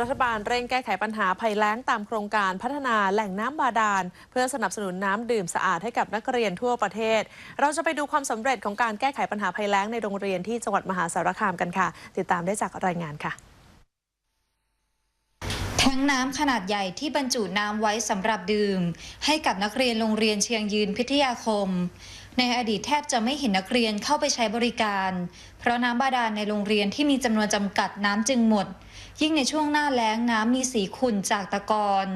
รัฐบาลเร่งแก้ไขปัญหาภัยแล้งตามโครงการพัฒนาแหล่งน้ำบาดาล เพื่อสนับสนุนน้ำดื่มสะอาดให้กับนักเรียนทั่วประเทศ เราจะไปดูความสำเร็จของการแก้ไขปัญหาภัยแล้งในโรงเรียนที่จังหวัดมหาสารคามกันค่ะ ติดตามได้จากรายงานค่ะแทงน้ำขนาดใหญ่ที่บรรจุน้ำไว้สำหรับดื่ม ให้กับนักเรียนโรงเรียนเชียงยืนพิทยาคม ในอดีตแทบจะไม่เห็นนักเรียนเข้าไปใช้บริการ เพราะน้ำบาดาลในโรงเรียนที่มีจำนวนจำกัดน้ำจึงหมด ยิ่งในช่วงหน้าแล้งน้ำมีสีขุ่นจากตะกอน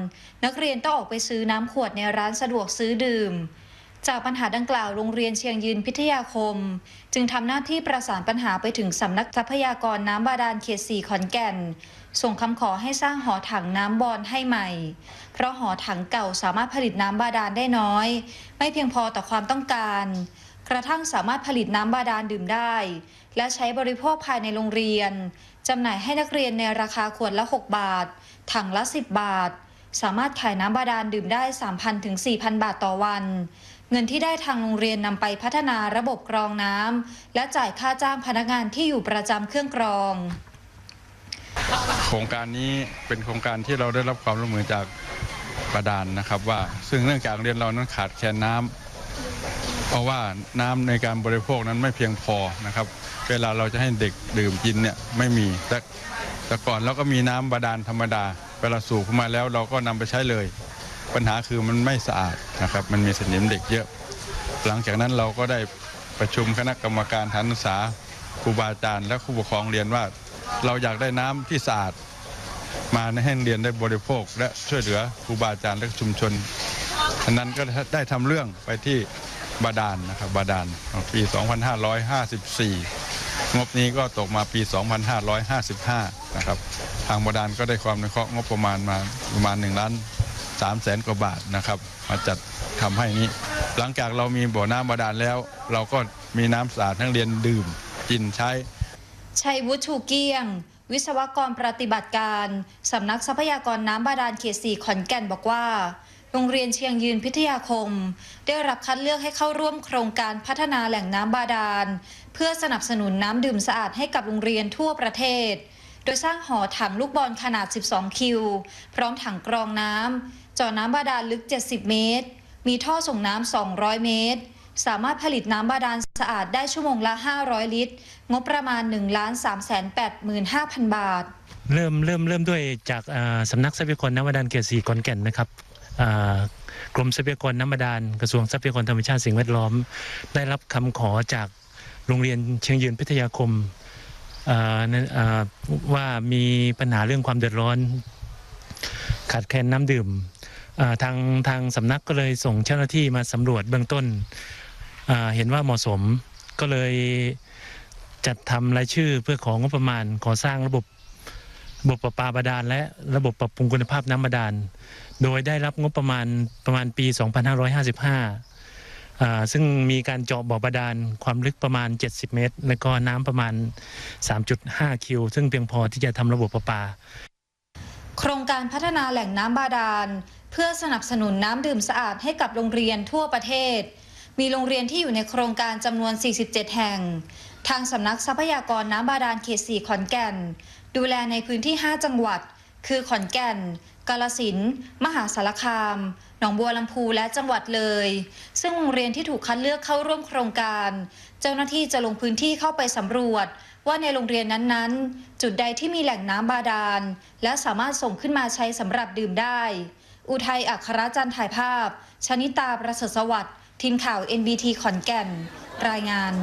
นักเรียนต้องออกไปซื้อน้ำขวดในร้านสะดวกซื้อดื่ม จากปัญหาดังกล่าวโรงเรียนเชียงยืนพิทยาคม จึงทำหน้าที่ประสานปัญหาไปถึงสำนักทรัพยากรน้ำบาดาลเขตสี่ขอนแก่น ส่งคำขอให้สร้างหอถังน้ำบอลให้ใหม่ เพราะหอถังเก่าสามารถผลิตน้ำบาดาลได้น้อย ไม่เพียงพอต่อความต้องการ กระทั่งสามารถผลิตน้ำบาดาลดื่มได้ และใช้บริโภคภายในโรงเรียนจำหน่ายให้นักเรียนในราคาขวดละ 6 บาท ถังละ 10 บาท สามารถขายน้ำบาดาลดื่มได้ 3,000 ถึง 4,000 บาทต่อวัน เงินที่ได้ทางโรงเรียนนำไปพัฒนาระบบกรองน้ำและจ่ายค่าจ้างพนักงานที่อยู่ประจำเครื่องกรอง โครงการนี้เป็นโครงการที่เราได้รับความร่วมมือจากบาดาลนะครับว่าซึ่งเนื่องจากโรเรียนเรานั้นขาดแคลนน้ำ เพราะว่าน้ำในการบริโภคนั้นไม่เพียงพอนะครับ เวลาเราจะให้เด็กดื่มกินเนี่ยไม่มีแต่แต่ก่อนเราก็มีน้ำบาดาลธรรมดา เวลาสูบเข้ามาแล้วเราก็นำไปใช้เลย ปัญหาคือมันไม่สะอาดนะครับ มันมีสนิมเด็กเยอะ หลังจากนั้นเราก็ได้ประชุมคณะกรรมการฐานศึกษาครูบาอาจารย์และผู้ปกครองเรียนว่า เราอยากได้น้ำที่สะอาดมาให้เรียนได้บริโภค และช่วยเหลือครูบาอาจารย์และชุมชนอันนั้นก็ได้ทำเรื่องไปที่ บาดาลนะครับบาดาลปี 2554 งบนี้ก็ตกมาปี 2555 นะครับ ทางบาดาลก็ได้ความนุเคราะห์งบประมาณมาประมาณ1ล้าน3แสนกว่าบาทนะครับ มาจัดทำให้นี้ หลังจากเรามีบ่อน้ำบาดาลแล้ว เราก็มีน้ำสะอาดให้นักเรียนดื่มกินใช้ ชัยวุฒิชูเกียง วิศวกรปฏิบัติการสำนักทรัพยากรน้ำบาดาลเขตสี่ขอนแก่นบอกว่า โรงเรียนเชียงยืนพิทยาคม ได้รับคัดเลือกให้เข้าร่วมโครงการพัฒนาแหล่งน้ำบาดาล เพื่อสนับสนุนน้ำดื่มสะอาดให้กับโรงเรียนทั่วประเทศ โดยสร้างหอถังลูกบอลขนาด 12 คิว พร้อมถังกรองน้ำเจาะน้ำบาดาลลึก 70 เมตร มีท่อส่งน้ำ 200 เมตร สามารถผลิตน้ำบาดาลสะอาดได้ชั่วโมงละ 500 ลิตร งบประมาณ 1 3 8 5 0 0 0 บาท เริ่มเริ่มเริ่มด้วยจากสำนักทรัพยากรน้ำบาดาลเขตสีขอนแก่นนะครับ กรมทรัพยากรน้ำบาดาลกระทรวงทรัพยากรธรรมชาติสิ่งแวดล้อม ได้รับคำขอจากโรงเรียนเชียงยืนพิทยาคมว่ามีปัญหาเรื่องความเดือดร้อน ขาดแคลนน้ำดื่มทางทางสำนักก็เลยส่งเจ้าหน้าที่มาสำรวจเบื้องต้น เห็นว่าเหมาะสมก็เลยจัดทำรายชื่อเพื่อของงบประมาณก่อสร้างระบบ ระบบประปาบาดาลและระบบปรับปรุงคุณภาพน้ำบาดาล โดยได้รับงบประมาณประมาณปี 2555 ซึ่งมีการเจาะบ่อบาดาลความลึกประมาณ 70 เมตร และก็น้ำประมาณ 3.5 คิว ซึ่งเพียงพอที่จะทำระบบประปา โครงการพัฒนาแหล่งน้ำบาดาล เพื่อสนับสนุนน้ำดื่มสะอาดให้กับโรงเรียนทั่วประเทศ มีโรงเรียนที่อยู่ในโครงการจำนวน 47 แห่ง ทางสำนักทรัพยากรน้ำบาดาลเขต 4 ขอนแก่น ดูแลในพื้นที่ 5 จังหวัด คือขอนแก่น กาลสิน มหาสารคาม หนองบัวลำพู และจังหวัดเลย ซึ่งโรงเรียนที่ถูกคัดเลือกเข้าร่วมโครงการ เจ้าหน้าที่จะลงพื้นที่เข้าไปสำรวจ ว่าในโรงเรียนนั้นๆ จุดใดที่มีแหล่งน้ำบาดาล และสามารถส่งขึ้นมาใช้สำหรับดื่มได้ อุทัยอัครจันทร์ถ่ายภาพ ชนิตาประเสริฐสวัสดิ์ทีมข่าว NBT ขอนแก่น รายงาน